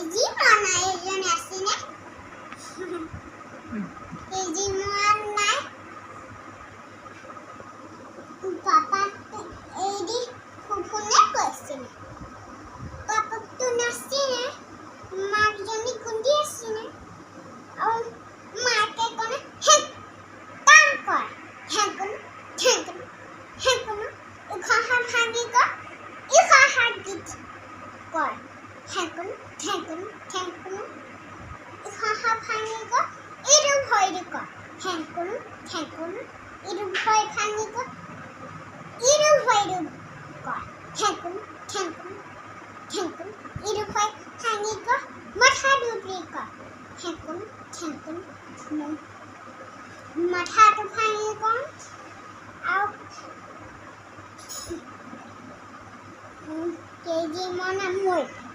তেজি মনা এজন আছেনে তেজি মন নাই পাপা এইদি ফুফুনে কৈছিলে পাপাকটো নাছিলে মাকজনী খুন্দি আছিলে আৰু মাকে ক'লে হে কাম কৰ হেগুন হেগুন হেগুন ইখহা ভাঙি কৰ ইখহা গীত কৰ হেগুন হেগুন হেগুন ইখহা ভাঙি ভৰি কৰ হেগুন হেগুন ইটো ভৰি ভাঙি ভৰি কৰ হেগুন হেগুন হেগুন ইটো ভৰি ভাঙি মাথা ডুবি কৰ হেগুন হেগুন মাথাটো ভাঙি উম, কেজি মনা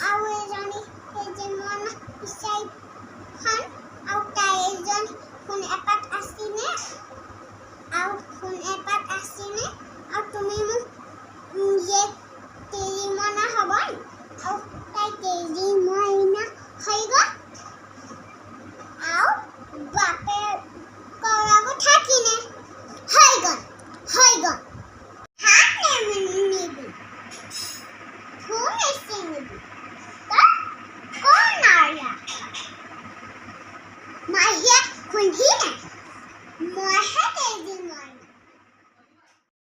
আৰু এজনী কেজি মনা বিচাৰি খান এজন সোণ এপাত আছিনে আৰু সোণ এপাত আছিনে আৰু তুমি মোক উম, যে মনা হ'ব নি? আৰু তাই কেজি মনা হৈ গ'ল আৰু বাপে কৰাব থাকিনে হৈ গ'ল